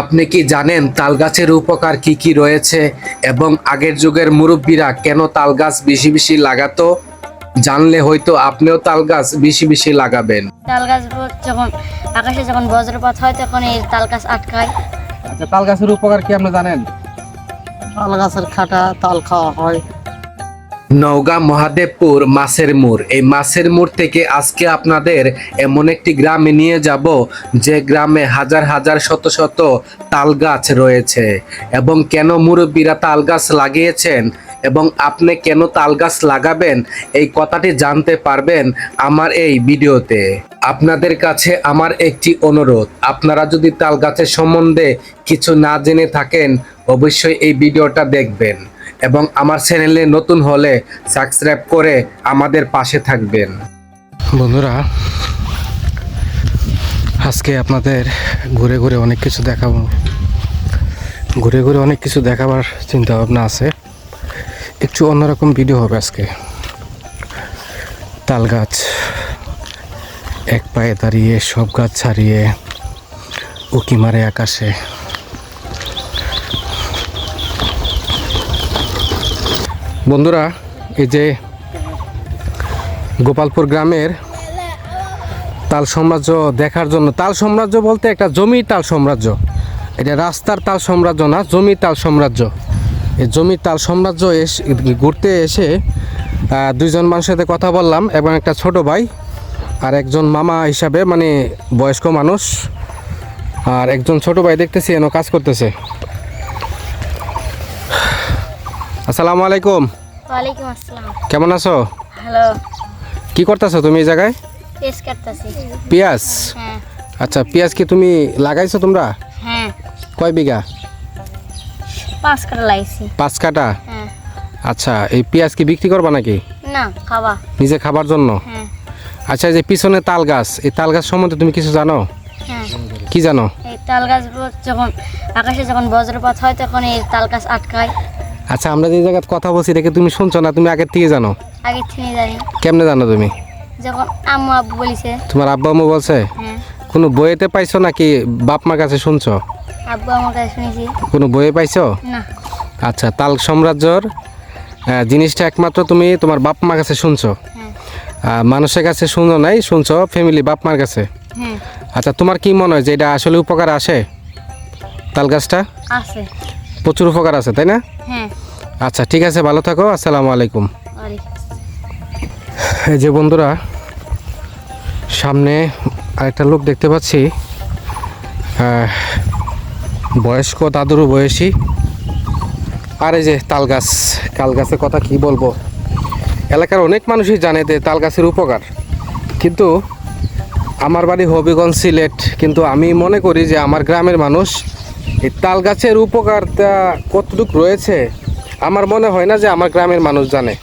আপনি কি জানেন তাল গাছের উপকার কি কি রয়েছে এবং আগের যুগের মুরব্বীরা কেন তাল গাছ বেশি বেশি লাগাতো? জানলে হয়তো আপনিও তাল গাছ বেশি বেশি লাগাবেন। তাল গাছ যখন আকাশে যখন বজ্রপাত হয় তখন এই তাল গাছ আটকায়। আচ্ছা তাল গাছের উপকার কি আপনি জানেন? তাল গাছের খাটা তাল খাওয়া হয়। নওগাঁ মহাদেবপুর মাছের মুর এই মাছের মুর থেকে আজকে আপনাদের এমন একটি গ্রামে নিয়ে যাব, যে গ্রামে হাজার হাজার শত শত তাল গাছ রয়েছে। এবং কেন মুরব্বীরা তাল গাছ লাগিয়েছেন এবং আপনি কেন তাল গাছ লাগাবেন, এই কথাটি জানতে পারবেন আমার এই ভিডিওতে। আপনাদের কাছে আমার একটি অনুরোধ, আপনারা যদি তাল গাছের সম্বন্ধে কিছু না জেনে থাকেন, অবশ্যই এই ভিডিওটা দেখবেন। এবং আমার চ্যানেলে নতুন হলে সাবস্ক্রাইব করে আমাদের পাশে থাকবেন। বন্ধুরা, আজকে আপনাদের ঘুরে ঘুরে অনেক কিছু দেখাবো। ঘুরে ঘুরে অনেক কিছু দেখাবার চিন্তা ভাবনা আছে। একটু অন্যরকম ভিডিও হবে আজকে। তাল গাছ, এক পায়ে দাঁড়িয়ে, সব গাছ ছাড়িয়ে, উকি মারে আকাশে। বন্ধুরা, এই যে গোপালপুর গ্রামের তাল সাম্রাজ্য দেখার জন্য, তাল সাম্রাজ্য বলতে একটা জমির তাল সাম্রাজ্য। এটা রাস্তার তাল সাম্রাজ্য না জমির তাল সাম্রাজ্য। এই জমির তাল সাম্রাজ্য এসে, ঘুরতে এসে দুইজন মানুষের সাথে কথা বললাম এবং একটা ছোট ভাই আর একজন মামা হিসাবে মানে বয়স্ক মানুষ, আর একজন ছোট ভাই দেখতেছি, এনে কাজ করতেছে। আসসালামু আলাইকুম। ওয়ালাইকুম আসসালাম। কেমন আছো? হ্যালো কি করতেছো তুমি এই জায়গায়? পেস কাটতেছি। পেঁয়াজ? হ্যাঁ। আচ্ছা পেঁয়াজ কি তুমি লাগাইছো তোমরা? হ্যাঁ। কয় বিঘা? পাঁচ কাটা লাইছি পাঁচ কাটা? হ্যাঁ। আচ্ছা এই পেঁয়াজ কি বিক্রি করবা নাকি? না খাওয়া। নিজে খাবার জন্য? হ্যাঁ। আচ্ছা এই যে পিছনে তাল গাছ এই তাল গাছ সম্বন্ধে তুমি কিছু জানো? হ্যাঁ। কি জানো? এই তাল গাছ যখন আকাশে যখন বজ্রপাত হয় তখন এই তাল গাছ আটকায়। আচ্ছা আমরা যে জায়গায় কথা বলছি দেখে তুমি শুনছো না? তুমি আগের থেকে জানো? আগে থেকে জানি। কেমনে জানো তুমি? যখন আম্মু আব্বু বলিছে। তোমার আব্বা আম্মু বলছে? হ্যাঁ। কোনো বইয়েতে পাইছো নাকি বাপ মার কাছে শুনছো? আব্বু আমার কাছে শুনেছি। কোনো বইয়ে পাইছো? না। আচ্ছা তাল সাম্রাজ্যর আহ, জিনিসটা একমাত্র তুমি তোমার বাপ মার কাছে শুনছো? হ্যাঁ। আহ, মানুষের কাছে শুনো নাই শুনছো ফ্যামিলি বাপ মার কাছে? হ্যাঁ। আচ্ছা তোমার কি মনে হয় যে এটা আসলে উপকার আসে তাল গাছটা? আছে প্রচুর উপকার আছে তাই না? হ্যাঁ। আচ্ছা ঠিক আছে ভালো থাকো আসসালামু আলাইকুম। এই যে বন্ধুরা সামনে আরেকটা লোক দেখতে পাচ্ছি। বয়স্ক দাদুরও বয়সী। আর এই যে তাল গাছ তাল গাছের কথা কি বলব? এলাকার অনেক মানুষই জানে যে তাল গাছের উপকার। কিন্তু আমার বাড়ি হবিগঞ্জ সিলেট কিন্তু আমি মনে করি যে আমার গ্রামের মানুষ এই তাল গাছের উপকারটা কতটুক রয়েছে, আমার মনে হয় না যে আমার গ্রামের মানুষ জানে।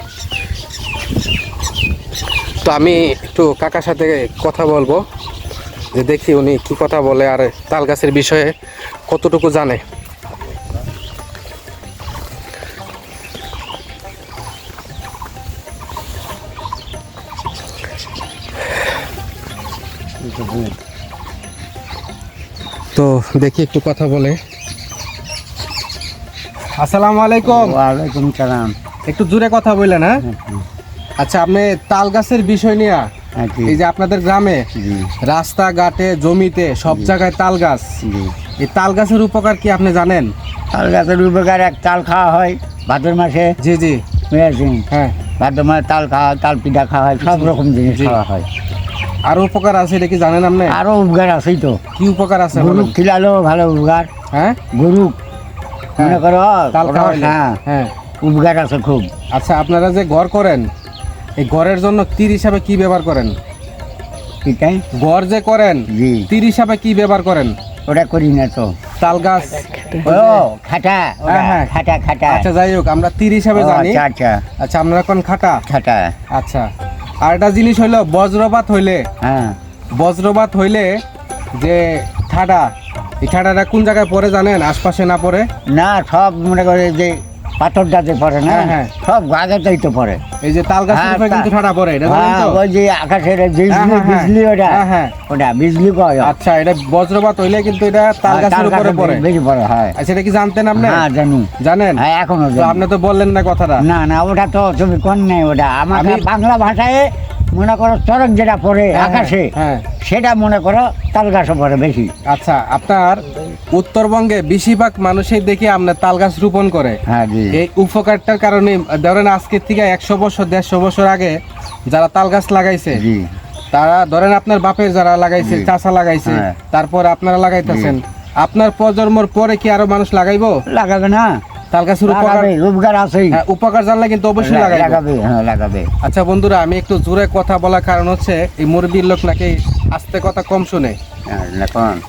তো আমি একটু কাকার সাথে কথা বলব, যে দেখি উনি কি কথা বলে আর তাল গাছের বিষয়ে কতটুকু জানে। দেখি একটু কথা বলে। আসসালামু আলাইকুম। ওয়ালাইকুম সালাম। একটু জোরে কথা বললেন হ্যাঁ? আচ্ছা আপনি তাল গাছের বিষয় নিয়ে হ্যাঁ, এই যে আপনাদের গ্রামে রাস্তাঘাটে জমিতে সব জায়গায় তাল গাছ এই তাল গাছের উপকার কি আপনি জানেন? তাল গাছের উপকার এক তাল খাওয়া হয় ভাদ্র মাসে। জি জি। হ্যাঁ। ভাদ্র মাসে তাল খাওয়া তাল পিঠা খাওয়া হয় সব রকম জিনিস খাওয়া হয়। আরও উপকার আছে এটা কি জানেন আপনি? আরও উপকার আছেই তো। কি উপকার আছে গরু খিলালো ভালো উপকার। হ্যাঁ? গরু মনে হ্যাঁ, করো রস, খাওয়াইলে। হ্যাঁ। হ্যাঁ। উপকার আছে খুব। আচ্ছা আপনারা যে ঘর করেন এই ঘরের জন্য তীর হিসাবে কি ব্যবহার করেন? ঘর যে করেন তীর হিসাবে কি ব্যবহার করেন? ওটা করি না তো। তাল গাছ। খাটা হ্যাঁ, হ্যাঁ। খাটা খাটা। আচ্ছা যাই হোক আমরা তীর হিসাবে জানি। আচ্ছা আচ্ছা। আচ্ছা আপনারা কোন খাটা? খাটা। আচ্ছা। আর একটা জিনিস হইল বজ্রপাত হইলে। হ্যাঁ। বজ্রপাত হইলে যে ঠাডা এই ঠাডাটা কোন জায়গায় পড়ে জানেন? আশপাশে না পড়ে? না সব মনে করে যে পড়ে না? হ্যাঁ, হ্যাঁ। সব গাছেতেই তো পড়ে। এই যে তাল গাছের হ্যাঁ, উপরে কিন্তু ঠাড়া পড়ে এটা হ্যাঁ, ওই যে আকাশের বিজলি। বিজলি ওটা। হ্যাঁ। ওটা বিজলি কয়? আচ্ছা এটা বজ্রপাত হইলে কিন্তু এটা তাল গাছের উপরে পড়ে। বেশি পড়ে হয়। আচ্ছা এটা কি জানতেন আপনি? হ্যাঁ জানি। জানেন? হ্যাঁ এখনও আপনি তো বললেন না কথাটা। না না ওটা তো তুমি কোন নেই ওটা। আমার বাংলা ভাষায় মনে করো চরক যেটা পড়ে হ্যাঁ, আকাশে হ্যাঁ সেটা মনে করো তাল গাছও পড়ে বেশি। আচ্ছা আপনার উত্তরবঙ্গে বেশিরভাগ মানুষই দেখি আপনার তাল গাছ রোপণ করে। হ্যাঁ এই উপকারটার কারণে ধরেন আজকের থেকে একশো বছর দেড়শো বছর আগে যারা তাল গাছ লাগাইছে তারা ধরেন আপনার বাপের যারা লাগাইছে। চাষা লাগাইছে হ্যাঁ। তারপর আপনারা লাগাইতেছেন। আপনার প্রজন্মর পরে কি আরও মানুষ লাগাইবো? লাগাবে না। তাল গাছের উপকার রোজগার হ্যাঁ, উপকার জানলে কিন্তু অবশ্যই লাগাবে হ্যাঁ লাগাবে। আচ্ছা বন্ধুরা আমি একটু জোরে কথা বলার কারণ হচ্ছে এই মুরব্বীর লোক নাকি আস্তে কথা কম শুনে। হ্যাঁ,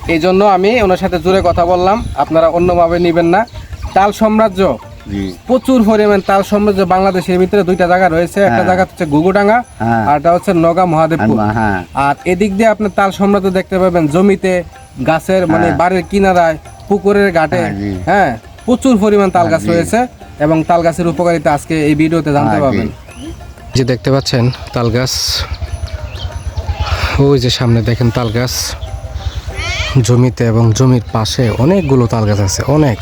এই জন্য আমি ওনার সাথে জোরে কথা বললাম আপনারা অন্যভাবে নেবেন না। তাল সাম্রাজ্য প্রচুর পরিমাণ তাল সাম্রাজ্য বাংলাদেশের ভিতরে দুইটা জায়গা রয়েছে। একটা। জায়গা হচ্ছে গুগুডাঙ্গা। আর একটা হচ্ছে নগা মহাদেবপুর। আর- এদিক দিয়ে আপনি তাল সাম্রাজ্য দেখতে পাবেন জমিতে গাছের মানে। বাড়ির কিনারায় পুকুরের ঘাটে। হ্যাঁ প্রচুর পরিমাণ তাল গাছ রয়েছে এবং তাল গাছের উপকারিতা আজকে এই ভিডিওতে জানতে পারবেন। যে দেখতে পাচ্ছেন তাল গাছ। ওই যে সামনে দেখেন তাল গাছ। জমিতে এবং জমির পাশে অনেকগুলো তাল গাছ আছে অনেক।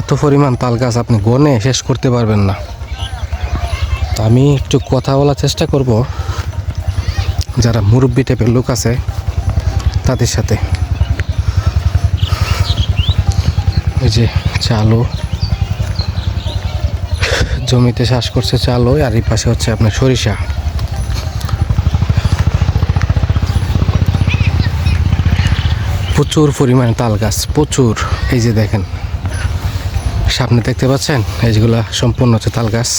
এত পরিমাণ তাল গাছ আপনি গনে শেষ করতে পারবেন না। তো আমি একটু কথা বলার চেষ্টা করব। যারা মুরব্বী টাইপের লোক আছে তাদের সাথে। ওই যে চালু। জমিতে চাষ করছে চালু, আর এই পাশে হচ্ছে আপনার সরিষা। প্রচুর পরিমাণে তাল গাছ, প্রচুর। এই যে দেখেন, সামনে দেখতে পাচ্ছেন? এই যেগুলো সম্পূর্ণ হচ্ছে তাল গাছ।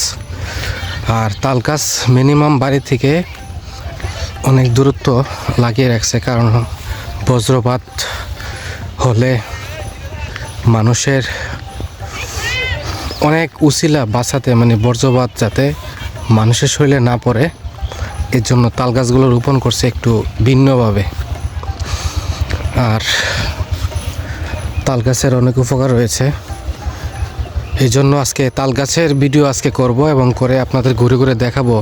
আর তাল গাছ মিনিমাম বাড়ি থেকে অনেক দূরত্ব লাগিয়ে রাখছে, কারণ বজ্রপাত হলে মানুষের অনেক উসিলা বাঁচাতে মানে বর্জ্যবাদ যাতে মানুষের শরীরে না পড়ে, এর জন্য তাল গাছগুলো রোপণ করছে একটু ভিন্নভাবে। আর তাল গাছের অনেক উপকার রয়েছে। এই জন্য আজকে তাল গাছের ভিডিও আজকে করব এবং করে আপনাদের ঘুরে ঘুরে দেখাবো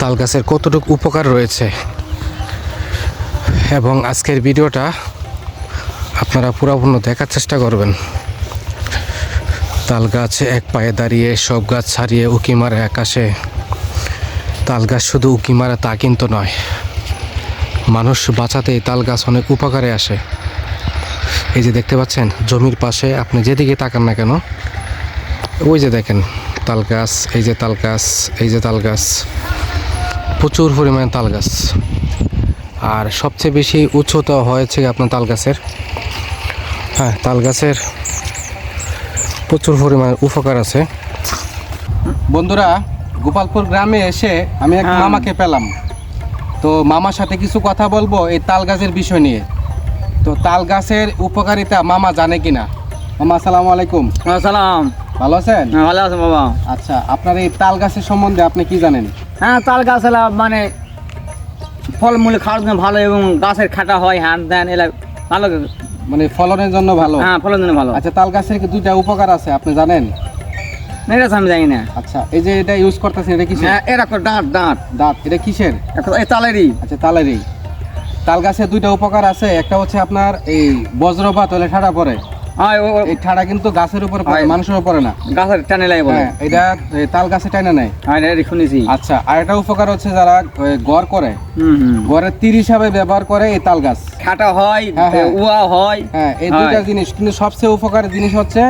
তাল গাছের কতটুকু উপকার রয়েছে। এবং আজকের ভিডিওটা আপনারা পুরোপূর্ণ দেখার চেষ্টা করবেন। তাল গাছ এক পায়ে দাঁড়িয়ে, সব গাছ ছাড়িয়ে উকি মারে আকাশে। তাল গাছ শুধু উকি মারে তা কিন্তু নয়। মানুষ বাঁচাতে তাল গাছ অনেক উপকারে আসে। এই যে দেখতে পাচ্ছেন, জমির পাশে আপনি যেদিকে তাকান না কেন, ওই যে দেখেন তাল গাছ, এই যে তাল গাছ, এই যে তাল গাছ, প্রচুর পরিমাণে তাল গাছ। আর সবচেয়ে বেশি উচ্চতা হয়েছে আপনার তাল গাছের হ্যাঁ তাল গাছের প্রচুর পরিমাণে উপকার আছে। বন্ধুরা গোপালপুর গ্রামে এসে আমি এক হ্যাঁ। মামাকে পেলাম। তো মামার সাথে কিছু কথা বলব এই তাল গাছের বিষয় নিয়ে। তো তাল গাছের উপকারিতা মামা জানে কিনা? মামা আসসালামু আলাইকুম। সালাম। ভালো আছেন? ভালো আছেন বাবা আচ্ছা আপনার এই তাল গাছের সম্বন্ধে আপনি কি জানেন? হ্যাঁ তাল গাছ মানে ফলমূল খাওয়ার জন্য ভালো এবং গাছের খাটা হয় হ্যান দেন এলা ভালো। মানে ফলনের জন্য ভালো? হ্যাঁ ফলনের জন্য ভালো। আচ্ছা তাল গাছের কি দুইটা উপকার আছে আপনি জানেন? না, এটা আমি জানি না। আচ্ছা এই যে এটা ইউজ করতেছেন এটা কিসের? হ্যাঁ এরা দাঁত দাঁত। দাঁত এটা কিসের? এই তালেরই। আচ্ছা তালেরই। তাল গাছের দুইটা উপকার আছে একটা হচ্ছে আপনার এই বজ্রপাত হলে ঠাড়া পড়ে। এই ঠাড়া কিন্তু গাছের উপরে পড়ে মানুষের উপরে না। গাছের টানে লাগে বলে। হ্যাঁ এটা তাল গাছে টানে নেয় হ্যাঁ এটা শুনেছি। আচ্ছা আর একটা উপকার হচ্ছে যারা গড় করে। গড়ের তীর হিসাবে ব্যবহার করে এই তাল গাছ। খাটা হয় হ্যাঁ। উয়া হয়। হ্যাঁ এই দুইটা জিনিস কিন্তু সবচেয়ে উপকারী জিনিস হচ্ছে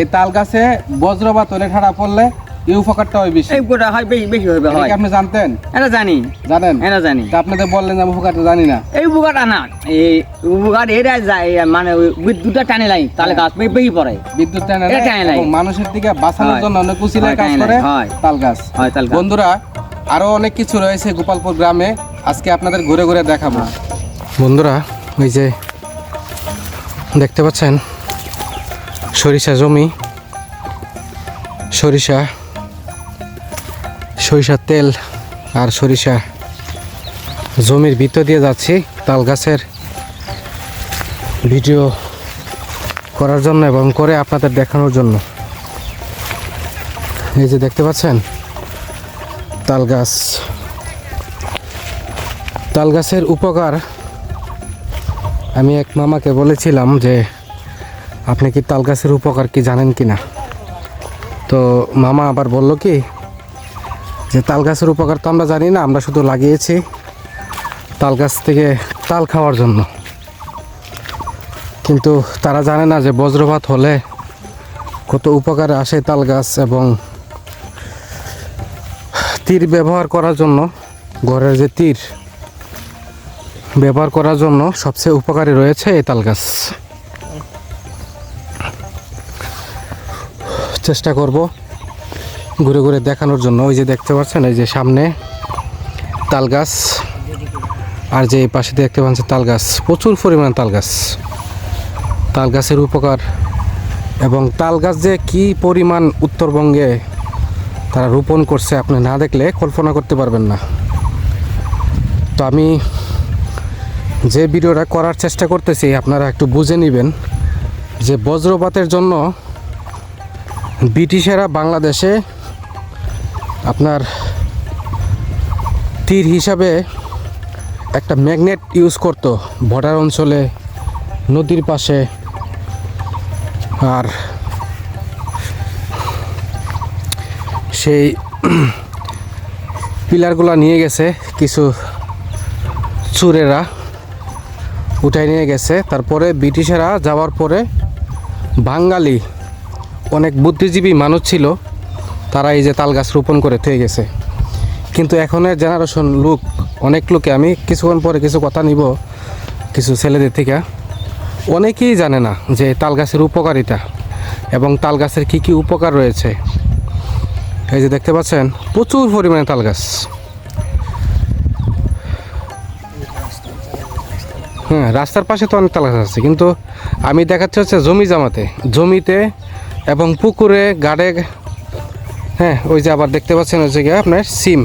এই তাল গাছে বজ্রপাত হলে ঠাড়া পড়লে এই উপকারটা হয় বেশি। এই গোটা হয় বেশি বেশি হবে হয়। আপনি জানতেন? এটা জানি। জানেন? এটা জানি। তা আপনাদের বললেন যে উপকারটা জানি না। এই না এই এরা যায় মানে ওই বিদ্যুৎটা টানে লাই তাহলে গাছ বেশি পড়ে। বিদ্যুৎ টানে এটা টানে নেয়। মানুষের দিকে বাঁচানোর জন্য অনেক উচিলায় কাজ করে তাল গাছ। হয় তাল গাছ। বন্ধুরা আরও অনেক কিছু রয়েছে গোপালপুর গ্রামে। আজকে আপনাদের ঘুরে ঘুরে দেখাবো। বন্ধুরা ওই যে দেখতে পাচ্ছেন সরিষা জমি সরিষা সরিষার তেল আর সরিষা জমির ভিতর দিয়ে যাচ্ছি তাল গাছের ভিডিও করার জন্য এবং করে আপনাদের দেখানোর জন্য। এই যে দেখতে পাচ্ছেন, তাল গাছ। তাল গাছের উপকার আমি এক মামাকে বলেছিলাম যে, আপনি কি তাল গাছের উপকার কি জানেন কি না তো মামা আবার বলল কি যে তাল গাছের উপকার তো আমরা জানি না, আমরা শুধু লাগিয়েছি তাল গাছ থেকে তাল খাওয়ার জন্য। কিন্তু তারা জানে না যে বজ্রপাত হলে কত উপকারে আসে তাল গাছ এবং তীর ব্যবহার করার জন্য, ঘরের যে তীর ব্যবহার করার জন্য সবচেয়ে উপকারী রয়েছে এই তাল গাছ। চেষ্টা করব। ঘুরে ঘুরে দেখানোর জন্য। ওই যে দেখতে পাচ্ছেন, এই যে সামনে তাল গাছ আর যে এই পাশে দেখতে পাচ্ছেন তাল গাছ প্রচুর পরিমাণ তাল গাছ তাল গাছের উপকার। এবং তাল গাছ যে কি পরিমাণ উত্তরবঙ্গে তারা রোপণ করছে আপনি না দেখলে কল্পনা করতে পারবেন না। তো আমি যে ভিডিওটা করার চেষ্টা করতেছি, আপনারা একটু বুঝে নেবেন যে বজ্রপাতের জন্য ব্রিটিশেরা বাংলাদেশে আপনার তীর হিসাবে একটা ম্যাগনেট ইউজ করতো বর্ডার অঞ্চলে, নদীর পাশে, আর সেই পিলারগুলো নিয়ে গেছে কিছু চুরেরা, উঠাই নিয়ে গেছে। তারপরে ব্রিটিশেরা যাওয়ার পরে বাঙালি, অনেক বুদ্ধিজীবী মানুষ ছিল। তারা এই যে তাল গাছ রোপণ করে থেকে গেছে। কিন্তু এখনের জেনারেশন লোক, অনেক লোকে, আমি কিছুক্ষণ পরে কিছু কথা নিব কিছু ছেলেদের থেকে। অনেকেই জানে না যে তাল গাছের উপকারিতা এবং তাল গাছের কী কী উপকার রয়েছে। এই যে দেখতে পাচ্ছেন, প্রচুর পরিমাণে তাল গাছ। হ্যাঁ রাস্তার পাশে তো অনেক তাল গাছ আছে, কিন্তু আমি দেখাচ্ছি হচ্ছে জমি জামাতে। জমিতে এবং পুকুরে, গাড়ে হ্যাঁ ওই যে আবার দেখতে পাচ্ছেন হচ্ছে গিয়ে আপনার সিম।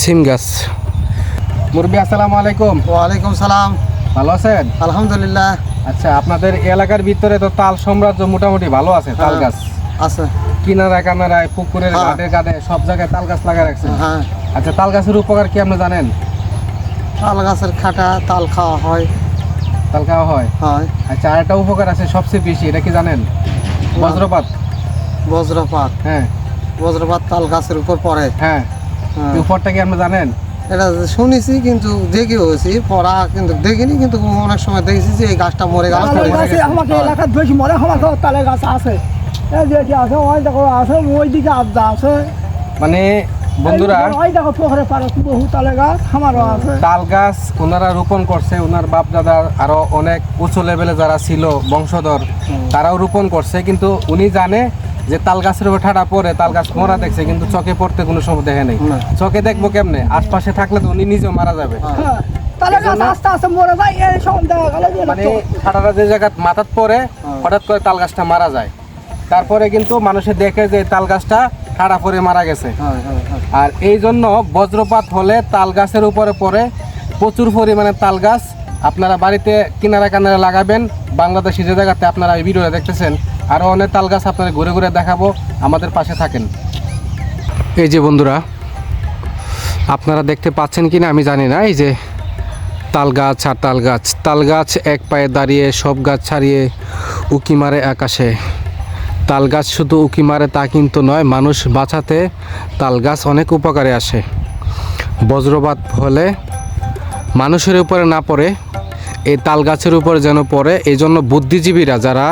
সিম গাছ। মুরব্বী আসসালামু আলাইকুম। ওয়ালাইকুম সালাম। ভালো আছেন? আলহামদুলিল্লাহ। আচ্ছা আপনাদের এলাকার ভিতরে তো তাল সাম্রাজ্য মোটামুটি ভালো আছে তাল হ্যাঁ। গাছ। আছে। কিনারায় কানারায় পুকুরের হ্যাঁ। ঘাটে ঘাটে সব জায়গায় তাল গাছ লাগা রাখছেন। হ্যাঁ। আচ্ছা তাল গাছের উপকার কি আপনি জানেন? তাল গাছের খাটা তাল খাওয়া হয়। তাল খাওয়া হয়? হয়। আচ্ছা আর একটা উপকার আছে সবচেয়ে বেশি এটা কি জানেন? বজ্রপাত। বজ্রপাত। হ্যাঁ। বজ্রপাত তাল গাছের উপর পড়ে। হ্যাঁ। হ্যাঁ। উপরটা কি আপনি জানেন? এটা শুনেছি কিন্তু দেখি হয়েছি পড়া কিন্তু দেখিনি কিন্তু অনেক সময় দেখেছি যে এই গাছটা মরে গেল। আমাকে এলাকার বেশি আমার তো তালের গাছ আছে। এই আছে ওই দেখো আছে ওই দিকে আড্ডা আছে। মানে বন্ধুরা ওই দেখো পুকুরে পারে বহু তালের গাছ আমারও আছে। তাল গাছ ওনারা রোপণ করছে ওনার বাপ দাদা আরও অনেক উঁচু লেভেলে যারা ছিল বংশধর তারাও রোপণ করছে কিন্তু উনি জানে যে তাল গাছের উপর ঠাডা পরে তাল গাছ মরা দেখছে কিন্তু চোখে পড়তে কোনো সময় দেখে নেই। চোখে দেখব কেমনে? আশপাশে থাকলে তো উনি নিজেও মারা যাবে। হ্যাঁ, তালের গাছ আস্তে আস্তে মরে যায় এই সব দেখা গেল যে মানে যে জায়গা মাথাত পরে হঠাৎ করে তাল গাছটা মারা যায়। তারপরে কিন্তু মানুষে দেখে যে তাল গাছটা ঠাডা পরে মারা গেছে। হয়, হয়, হয়। আর এই জন্য বজ্রপাত হলে তাল গাছের উপরে পড়ে প্রচুর পরিমাণে তাল গাছ। আপনারা বাড়িতে কিনারা কানারা লাগাবেন। বাংলাদেশি যে জায়গাতে আপনারা এই ভিডিওটা দেখতেছেন আরও অনেক তাল গাছ আপনারা ঘুরে ঘুরে দেখাবো, আমাদের পাশে থাকেন। এই যে বন্ধুরা, আপনারা দেখতে পাচ্ছেন কি না আমি জানি না, এই যে তাল গাছ আর তাল গাছ। তাল গাছ এক পায়ে দাঁড়িয়ে, সব গাছ ছাড়িয়ে উকি মারে আকাশে। তাল গাছ শুধু উকি মারে তা কিন্তু নয়, মানুষ বাঁচাতে তাল গাছ অনেক উপকারে আসে। বজ্রপাত হলে মানুষের উপরে না পড়ে এই তাল গাছের উপরে যেন পড়ে এই জন্য বুদ্ধিজীবীরা যারা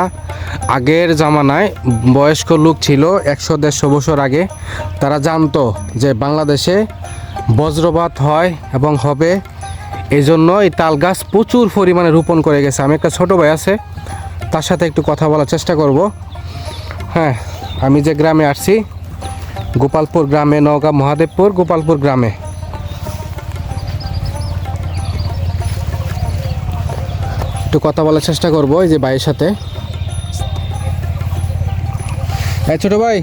আগের জামানায় বয়স্ক লোক ছিল, একশো দেড়শো বছর আগে, তারা জানতো যে বাংলাদেশে বজ্রপাত হয় এবং হবে। এই জন্য এই তাল গাছ প্রচুর পরিমাণে রোপণ করে গেছে। আমি একটা ছোটো ভাই আছে, তার সাথে একটু কথা বলার চেষ্টা করব। হ্যাঁ আমি যে গ্রামে আসছি, গোপালপুর গ্রামে, নওগাঁ, মহাদেবপুর, গোপালপুর গ্রামে। একটু কথা বলার চেষ্টা করব এই যে ভাইয়ের সাথে। এই ছোট ভাই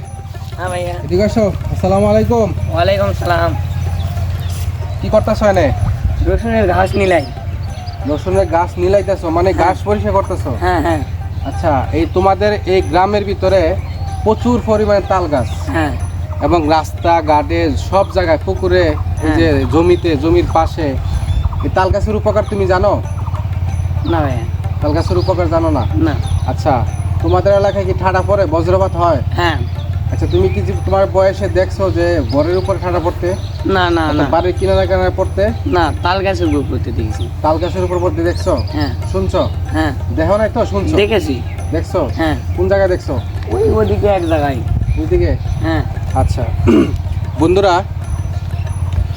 হ্যাঁ ভাইয়া। এদিকে আসো আসসালামু আলাইকুম। ওয়ালাইকুম সালাম। কি করতেছো এনে? রসুনের ঘাস নিলাই। রসুনের গাছ নিলাইতেছো মানে গাছ পরিষ্কার করতেছো? হ্যাঁ হ্যাঁ। আচ্ছা এই তোমাদের এই গ্রামের ভিতরে প্রচুর পরিমাণে তাল গাছ। হ্যাঁ। এবং রাস্তা ঘাটে সব জায়গায় পুকুরে এই যে জমিতে জমির পাশে এই তাল গাছের উপকার তুমি জানো? না ভাইয়া গাছের উপকার জানো না? না। আচ্ছা তোমাদের এলাকায় কি ঠাডা পড়ে? বজ্রপাত হয়? হ্যাঁ। আচ্ছা তুমি কি তোমার বয়সে দেখছ যে ঘরের উপর ঠাডা পড়তে? না না না। বাড়ির কিনারা কিনারা পড়তে? না তাল গাছের উপর করতে দেখেছি। তাল গাছের উপর পড়তে দেখছ? হ্যাঁ। শুনছো? হ্যাঁ। দেখো নাই তো শুনছো? দেখেছি। দেখছ? হ্যাঁ। কোন জায়গায় দেখছ? ওই ওদিকে এক জায়গায়। ওইদিকে? হ্যাঁ। আচ্ছা। বন্ধুরা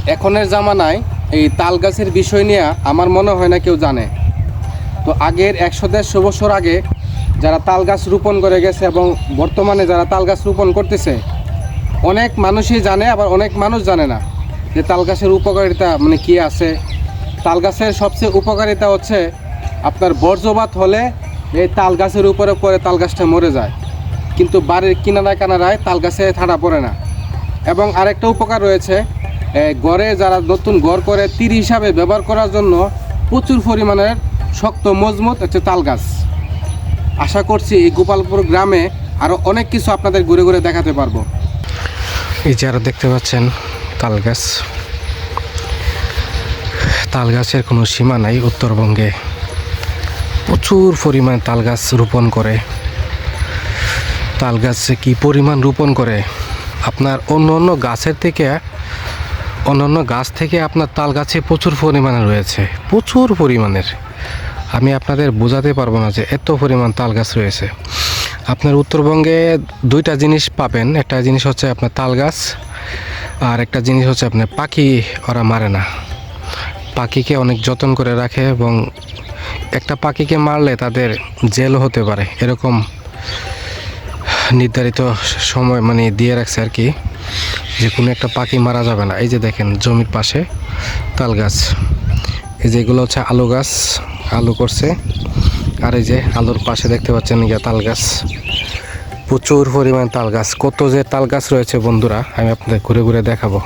এখনের জামানায় এই তাল গাছের বিষয় নিয়ে আমার মনে হয় না কেউ জানে। তো আগের একশো দেড়শো বছর আগে যারা তাল গাছ রোপণ করে গেছে এবং বর্তমানে যারা তাল গাছ রোপণ করতেছে, অনেক মানুষই জানে, আবার অনেক মানুষ জানে না যে তাল গাছের উপকারিতা মানে কী আছে। তাল গাছের সবচেয়ে উপকারিতা হচ্ছে আপনার বর্জ্যপাত হলে এই তাল গাছের উপরে পরে তাল গাছটা মরে যায়। কিন্তু বাড়ির কিনারায় কানারায় তাল গাছে ঠাড়া পড়ে না। এবং আরেকটা উপকার রয়েছে গড়ে যারা নতুন ঘর করে, তীর হিসাবে ব্যবহার করার জন্য প্রচুর পরিমাণের শক্ত মজবুত হচ্ছে তাল গাছ। আশা করছি এই গোপালপুর গ্রামে আরও অনেক কিছু আপনাদের ঘুরে ঘুরে দেখাতে পারব। এই যে আরও দেখতে পাচ্ছেন তাল গাছ। তাল গাছের কোনো সীমা নাই উত্তরবঙ্গে। প্রচুর পরিমাণ তাল গাছ রোপণ করে। তাল গাছে কি পরিমাণ রোপণ করে? আপনার অন্য অন্য গাছের থেকে, অন্য অন্য গাছ থেকে আপনার তাল গাছে প্রচুর পরিমাণে রয়েছে। প্রচুর পরিমাণের। আমি আপনাদের বোঝাতে পারব না যে এত পরিমাণ তাল গাছ রয়েছে। আপনার উত্তরবঙ্গে দুইটা জিনিস পাবেন। একটা জিনিস হচ্ছে আপনার তাল গাছ, আর একটা জিনিস হচ্ছে আপনার পাখি, ওরা মারে না। পাখিকে অনেক যত্ন করে রাখে এবং একটা পাখিকে মারলে তাদের জেলও হতে পারে, এরকম নির্ধারিত সময় মানে দিয়ে রাখছে আর কি, যে কোনো একটা পাখি মারা যাবে না। এই যে দেখেন, জমির পাশে তাল গাছ। এই যে এগুলো হচ্ছে আলু গাছ আলু করছে। আর এই যে আলুর পাশে দেখতে পাচ্ছেন ইয়া তাল গাছ। প্রচুর পরিমাণ তাল গাছ। কত যে তাল গাছ রয়েছে বন্ধুরা, আমি আপনাদের ঘুরে ঘুরে দেখাবো।